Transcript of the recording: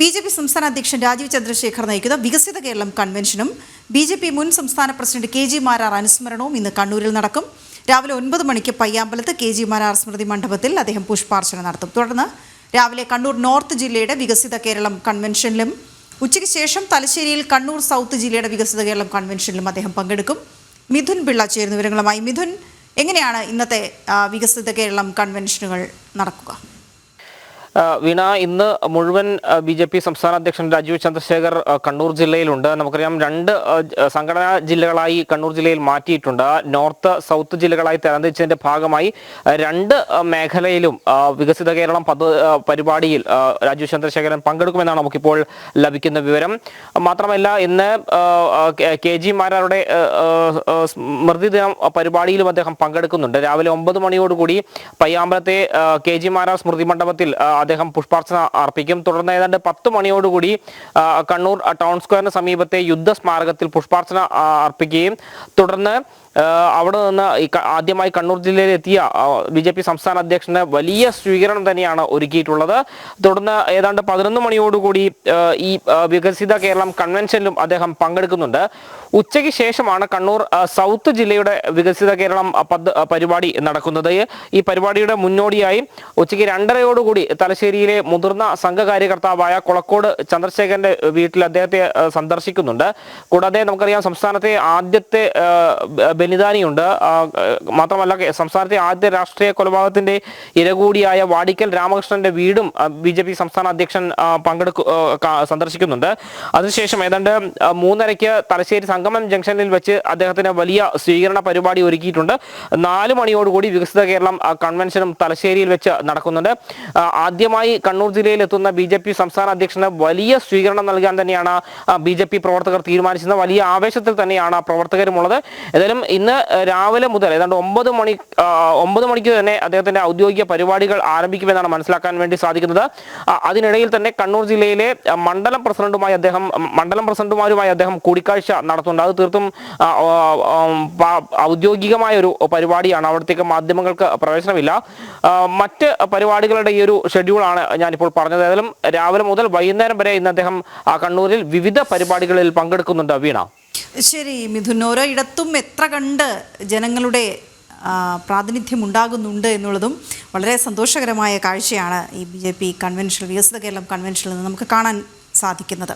B J P സംസ്ഥാന അധ്യക്ഷൻ രാജീവ് ചന്ദ്രശേഖർ നയിക്കുന്ന വികസിത കേരളം കൺവെൻഷനും ബി ജെ പി മുൻ സംസ്ഥാന പ്രസിഡന്റ് കെ ജി മാരാർ അനുസ്മരണവും ഇന്ന് കണ്ണൂരിൽ നടക്കും. രാവിലെ ഒൻപത് മണിക്ക് പയ്യാമ്പലത്ത് കെ ജി മാരാർ സ്മൃതി മണ്ഡപത്തിൽ അദ്ദേഹം പുഷ്പാർച്ചന നടത്തും. തുടർന്ന് രാവിലെ കണ്ണൂർ നോർത്ത് ജില്ലയുടെ വികസിത കേരളം കൺവെൻഷനിലും ഉച്ചയ്ക്ക് ശേഷം തലശ്ശേരിയിൽ കണ്ണൂർ സൗത്ത് ജില്ലയുടെ വികസിത കേരളം കൺവെൻഷനിലും അദ്ദേഹം പങ്കെടുക്കും. മിഥുൻ പിള്ള ചേരുന്ന വിവരങ്ങളുമായി. മിഥുൻ എങ്ങനെയാണ് ഇന്നത്തെ വികസിത കേരളം കൺവെൻഷനുകൾ നടക്കുക? വീണ ഇന്ന് മുഴുവൻ ബി ജെ പി സംസ്ഥാന അധ്യക്ഷൻ രാജീവ് ചന്ദ്രശേഖർ കണ്ണൂർ ജില്ലയിലുണ്ട്. നമുക്കറിയാം രണ്ട് സംഘടനാ ജില്ലകളായി കണ്ണൂർ ജില്ലയിൽ മാറ്റിയിട്ടുണ്ട്. നോർത്ത് സൗത്ത് ജില്ലകളായി തരംതിരിച്ചതിന്റെ ഭാഗമായി രണ്ട് മേഖലയിലും വികസിത കേരളം പരിപാടിയിൽ രാജീവ് ചന്ദ്രശേഖരൻ പങ്കെടുക്കുമെന്നാണ് നമുക്കിപ്പോൾ ലഭിക്കുന്ന വിവരം. മാത്രമല്ല ഇന്ന് കെ- ജി മാരാരുടെ സ്മൃതി ദിനം പരിപാടിയിലും അദ്ദേഹം പങ്കെടുക്കുന്നുണ്ട്. രാവിലെ ഒമ്പത് മണിയോടുകൂടി പയ്യാമ്പലത്തെ കെ ജി മാരാർ സ്മൃതി മണ്ഡപത്തിൽ അദ്ദേഹം പുഷ്പാർച്ചന അർപ്പിക്കും. തുടർന്ന് ഏതാണ്ട് പത്ത് മണിയോടുകൂടി കണ്ണൂർ ടൗൺ സ്ക്വയറിന് സമീപത്തെ യുദ്ധ സ്മാരകത്തിൽ പുഷ്പാർച്ചന അർപ്പിക്കുകയും. തുടർന്ന് അവിടെ നിന്ന് ആദ്യമായി കണ്ണൂർ ജില്ലയിൽ എത്തിയ ബി ജെ പി സംസ്ഥാന അധ്യക്ഷന് വലിയ സ്വീകരണം തന്നെയാണ് ഒരുക്കിയിട്ടുള്ളത്. തുടർന്ന് ഏതാണ്ട് പതിനൊന്ന് മണിയോടുകൂടി ഈ വികസിത കേരളം കൺവെൻഷനിലും അദ്ദേഹം പങ്കെടുക്കുന്നുണ്ട്. ഉച്ചയ്ക്ക് ശേഷമാണ് കണ്ണൂർ സൗത്ത് ജില്ലയുടെ വികസിത കേരളം പരിപാടി നടക്കുന്നത്. ഈ പരിപാടിയുടെ മുന്നോടിയായി ഉച്ചയ്ക്ക് രണ്ടരയോടുകൂടി തലശ്ശേരിയിലെ മുതിർന്ന സംഘകാര്യകർത്താവായ കൊളക്കോട് ചന്ദ്രശേഖരന്റെ വീട്ടിൽ അദ്ദേഹത്തെ സന്ദർശിക്കുന്നുണ്ട്. കൂടാതെ നമുക്കറിയാം സംസ്ഥാനത്തെ ആദ്യത്തെ ബലിദാനിയുണ്ട്. മാത്രമല്ല സംസ്ഥാനത്തെ ആദ്യ രാഷ്ട്രീയ കൊലപാതകത്തിന്റെ ഇര കൂടിയായ വാടിക്കൽ രാമകൃഷ്ണന്റെ വീടും ബി ജെ പി സംസ്ഥാന അധ്യക്ഷൻ പങ്കെടുക്കു സന്ദർശിക്കുന്നുണ്ട്. അതിനുശേഷം ഏതാണ്ട് മൂന്നരയ്ക്ക് തലശ്ശേരി സംഗമം ജംഗ്ഷനിൽ വെച്ച് അദ്ദേഹത്തിന് വലിയ സ്വീകരണ പരിപാടി ഒരുക്കിയിട്ടുണ്ട്. നാല് മണിയോടുകൂടി വികസിത കേരളം കൺവെൻഷനും തലശ്ശേരിയിൽ വെച്ച് നടക്കുന്നുണ്ട്. ആദ്യമായി കണ്ണൂർ ജില്ലയിൽ എത്തുന്ന ബി ജെ പി സംസ്ഥാന അധ്യക്ഷന് വലിയ സ്വീകരണം നൽകാൻ തന്നെയാണ് ബി ജെ പി പ്രവർത്തകർ തീരുമാനിച്ചത് വലിയ ആവേശത്തിൽ തന്നെയാണ് പ്രവർത്തകരുമുള്ളത്. ഏതായാലും ഇന്ന് രാവിലെ മുതൽ ഏതാണ്ട് ഒമ്പത് മണി ഒമ്പത് മണിക്ക് തന്നെ അദ്ദേഹത്തിന്റെ ഔദ്യോഗിക പരിപാടികൾ ആരംഭിക്കുമെന്നാണ് മനസ്സിലാക്കാൻ വേണ്ടി സാധിക്കുന്നത്. അതിനിടയിൽ തന്നെ കണ്ണൂർ ജില്ലയിലെ മണ്ഡലം പ്രസിഡന്റുമായി അദ്ദേഹം മണ്ഡലം പ്രസിഡന്റുമാരുമായി അദ്ദേഹം കൂടിക്കാഴ്ച നടത്തുന്നുണ്ട്. അത് തീർത്തും ഔദ്യോഗികമായ ഒരു പരിപാടിയാണ്. അവിടത്തേക്ക് മാധ്യമങ്ങൾക്ക് പ്രവേശനമില്ല. മറ്റ് പരിപാടികളുടെ ഈ ഒരു ഷെഡ്യൂളാണ് ഞാനിപ്പോൾ പറഞ്ഞത്. ഏതായാലും രാവിലെ മുതൽ വൈകുന്നേരം വരെ ഇന്ന് അദ്ദേഹം കണ്ണൂരിൽ വിവിധ പരിപാടികളിൽ പങ്കെടുക്കുന്നുണ്ട്. വീണ. ശരി മിഥുൻ ഓരോ ഇടത്തും എത്ര കണ്ട് ജനങ്ങളുടെ പ്രാതിനിധ്യം ഉണ്ടാകുന്നുണ്ട് എന്നുള്ളതും വളരെ സന്തോഷകരമായ കാഴ്ചയാണ് ഈ ബി ജെ പി കൺവെൻഷൻ വികസിത കേരളം കൺവെൻഷനിൽ നിന്ന് നമുക്ക് കാണാൻ സാധിക്കുന്നത്.